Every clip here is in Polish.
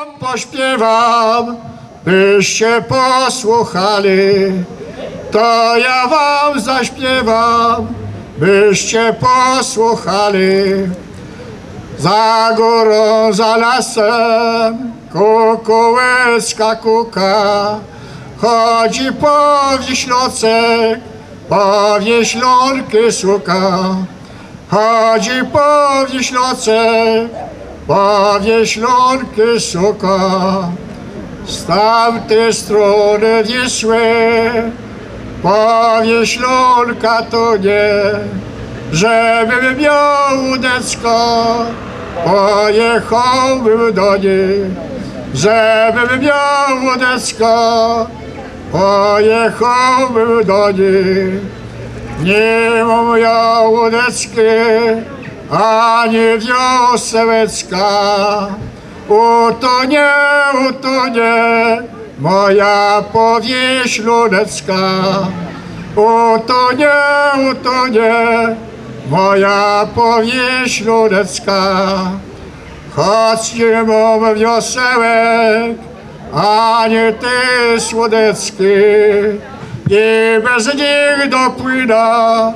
Pośpiewam, byście posłuchali, to ja wam zaśpiewam, byście posłuchali. Za górą, za lasem, kukułeczka kuka, chodzi po wieślocek, po wieślonki suka. Chodzi po wieślocek, po wieślonki suka. Z tamtej strony Wisły, po wieślonka to nie, żebym miał łódeczko, pojechałbym do niej. Żebym miał łódeczko, pojechałbym do niej. Nie mam ja łódeczki, ani wiosełeczka. Utonie, utonie, moja powieść ludecka. Utonie, utonie, moja powieść ludecka. Choć nie mam wiosełek, ani ty słodecki, i bez nich dopłynę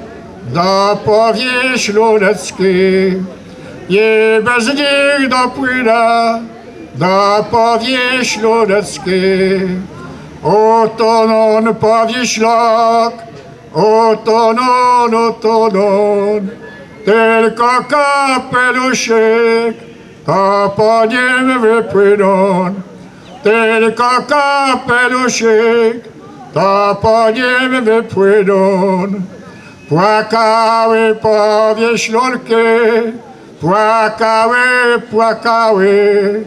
do powieść ludeckiej. I bez nich dopłynę do powieść ludeckiej. Utonon powieślak, utonon, utonon, tylko kapeluszek, to po nim wypłyną. Tylko kapeluszek, to po nim wypłyną. Płakały powieślonki, płakały, płakały,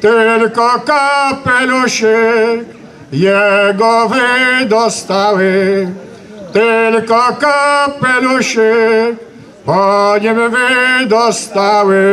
tylko kapeluszek jego wydostały. Tylko kapeluszek po nim wydostały.